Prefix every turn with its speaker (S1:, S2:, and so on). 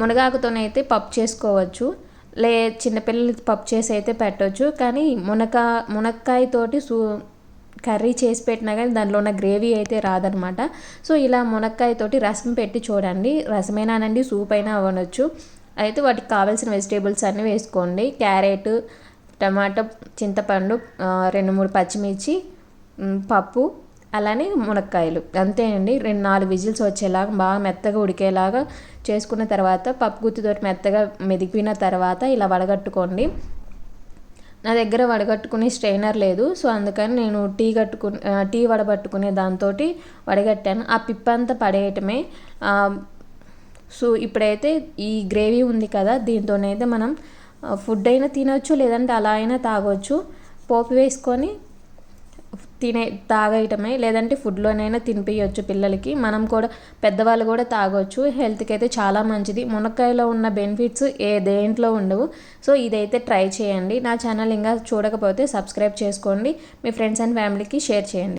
S1: మునగాకుతోనైతే పప్పు చేసుకోవచ్చు. లే చిన్నపిల్లలకి పప్పు చేసి అయితే పెట్టవచ్చు కానీ మునక మునక్కాయతోటి సూ కర్రీ చేసి పెట్టినా కానీ దాంట్లో ఉన్న గ్రేవీ అయితే రాదనమాట. సో ఇలా మునక్కాయతోటి రసం పెట్టి చూడండి. రసమైనానండి సూప్ అయినా అవ్వనొచ్చు. అయితే వాటికి కావాల్సిన వెజిటేబుల్స్ అన్నీ వేసుకోండి. క్యారెట్ టమాటో చింతపండు రెండు మూడు పచ్చిమిర్చి పప్పు అలానే మునక్కాయలు. అంతేనండి. రెండు నాలుగు విజిల్స్ వచ్చేలాగా బాగా మెత్తగా ఉడికేలాగా చేసుకున్న తర్వాత పప్పు గుత్తితోటి మెత్తగా మెదిపిన తర్వాత ఇలా వడగట్టుకోండి. నా దగ్గర వడగట్టుకునే స్ట్రైనర్ లేదు. సో అందుకని నేను టీ కట్టుకు టీ వడబట్టుకునే దాంతో వడగట్టాను. ఆ పిప్పంతా పడేయటమే. సో ఇప్పుడైతే ఈ గ్రేవీ ఉంది కదా దీంతోనైతే మనం ఫుడ్ అయినా తినొచ్చు లేదంటే అలా అయినా తాగొచ్చు. పోపు వేసుకొని తినే తాగేయటమే. లేదంటే ఫుడ్లోనైనా తినిపించవచ్చు పిల్లలకి. మనం కూడా పెద్దవాళ్ళు కూడా తాగొచ్చు. హెల్త్కి అయితే చాలా మంచిది. మునక్కాయలో ఉన్న బెనిఫిట్స్ ఏ దేంట్లో ఉండవు. సో ఇదైతే ట్రై చేయండి. నా ఛానల్ ఇంకా చూడకపోతే సబ్స్క్రైబ్ చేసుకోండి. మీ ఫ్రెండ్స్ అండ్ ఫ్యామిలీకి షేర్ చేయండి.